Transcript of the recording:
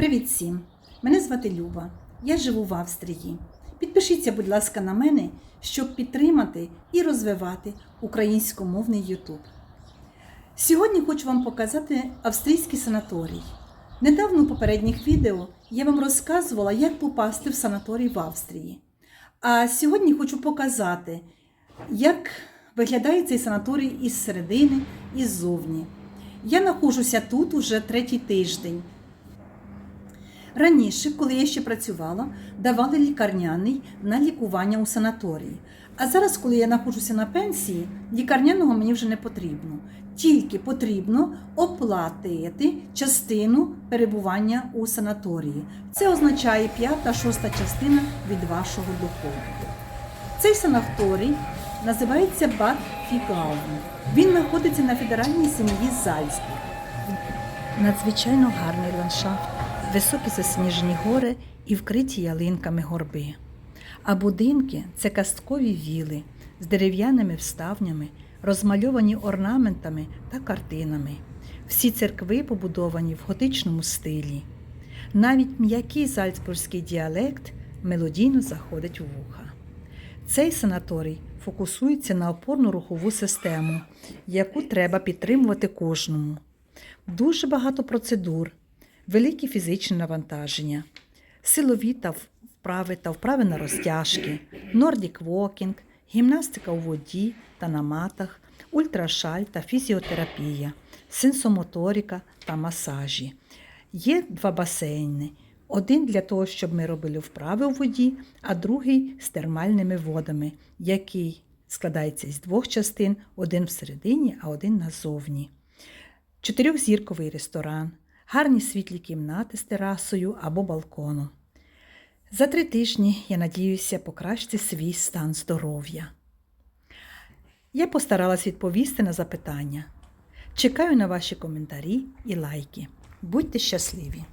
Привіт всім! Мене звати Люба. Я живу в Австрії. Підпишіться, будь ласка, на мене, щоб підтримати і розвивати українськомовний YouTube. Сьогодні хочу вам показати австрійський санаторій. Недавно у попередніх відео я вам розказувала, як попасти в санаторій в Австрії. А сьогодні хочу показати, як виглядає цей санаторій із середини і ззовні. Я знаходжуся тут уже третій тиждень. Раніше, коли я ще працювала, давали лікарняний на лікування у санаторії. А зараз, коли я знаходжуся на пенсії, лікарняного мені вже не потрібно. Тільки потрібно оплатити частину перебування у санаторії. Це означає п'ята-шоста частина від вашого доходу. Цей санаторій називається Бад Фігаун. Він знаходиться на федеральній сім'ї Зальцбург. Надзвичайно гарний ландшафт, високі засніжені гори і вкриті ялинками горби. А будинки це казкові віли з дерев'яними вставнями, розмальовані орнаментами та картинами. Всі церкви побудовані в готичному стилі. Навіть м'який зальцбурзький діалект мелодійно заходить у вуха. Цей санаторій фокусується на опорно-рухову систему, яку треба підтримувати кожному. Дуже багато процедур, великі фізичні навантаження, силові та вправи та вправи на розтяжки, нордік вокінг, гімнастика у воді та на матах, ультрашаль та фізіотерапія, сенсомоторика та масажі. Є два басейни. Один для того, щоб ми робили вправи у воді, а другий з термальними водами, який складається з двох частин: один всередині, а один назовні. Чотирьохзірковий ресторан, гарні світлі кімнати з терасою або балконом. За три тижні я надіюся покращити свій стан здоров'я. Я постаралась відповісти на запитання. Чекаю на ваші коментарі і лайки. Будьте щасливі!